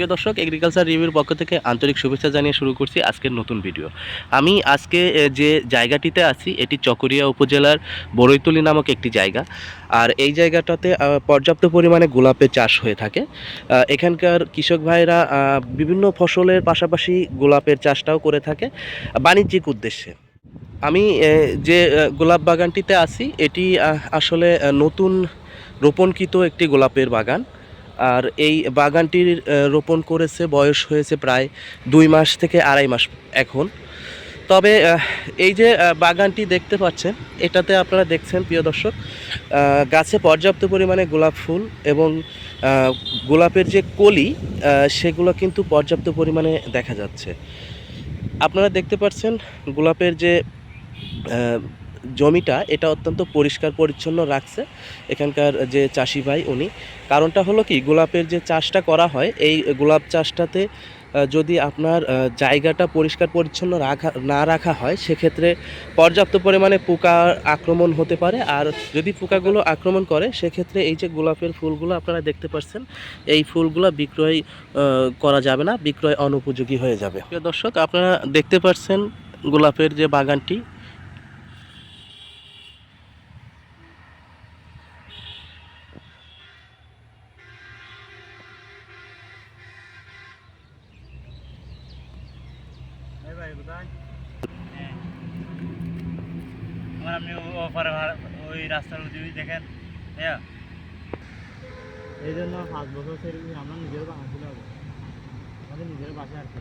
প্রিয় দর্শক এগ্রিকালচার রিভিউর পক্ষ থেকে আন্তরিক শুভেচ্ছা জানিয়ে শুরু করছি আজকের নতুন ভিডিও আমি আজকে যে জায়গাটিতে আছি, এটি চকরিয়া উপজেলার বড়ইতলি নামক একটি জায়গা। আর এই জায়গাটাতে পর্যাপ্ত পরিমাণে গোলাপের চাষ হয়ে থাকে। এখানকার কৃষক ভাইরা বিভিন্ন ফসলের পাশাপাশি গোলাপের চাষটাও করে থাকে, বাণিজ্যিক উদ্দেশ্যে। আমি যে গোলাপ বাগানটিতে আছি, এটি আসলে নতুন রোপণকৃত একটি গোলাপের বাগান। আর এই বাগানটির রোপণ করেছে, বয়স হয়েছে প্রায় দুই মাস থেকে আড়াই মাস এখন। তবে এই যে বাগানটি দেখতে পাচ্ছেন, এটাতে আপনারা দেখছেন, প্রিয় দর্শক গাছে পর্যাপ্ত পরিমাণে গোলাপ ফুল এবং গোলাপের যে কলি সেগুলো কিন্তু পর্যাপ্ত পরিমাণে দেখা যাচ্ছে। আপনারা দেখতে পাচ্ছেন, গোলাপের যে জমিটা এটা অত্যন্ত পরিষ্কার পরিচ্ছন্ন রাখছে এখানকার যে চাষি ভাই উনি। কারণটা হলো কি, গোলাপের যে চাষটা করা হয়, এই গোলাপ চাষটাতে যদি আপনার জায়গাটা পরিষ্কার পরিচ্ছন্ন রাখা, না রাখা হয়, সেক্ষেত্রে পর্যাপ্ত পরিমাণে পোকা আক্রমণ হতে পারে। আর যদি পোকাগুলো আক্রমণ করে, সেক্ষেত্রে এই যে গোলাপের ফুলগুলো আপনারা দেখতে পাচ্ছেন, এই ফুলগুলো বিক্রয় করা যাবে না, বিক্রয় অনুপযোগী হয়ে যাবে। দর্শক, আপনারা দেখতে পাচ্ছেন গোলাপের যে বাগানটি আমার আপনি ওপারে ওই রাস্তার যদি দেখেন। হ্যাঁ এই জন্য পাঁচ বছর সেরকম আমরা নিজের বানাচ্ছিল আমাদের নিজের বাসা আর কি।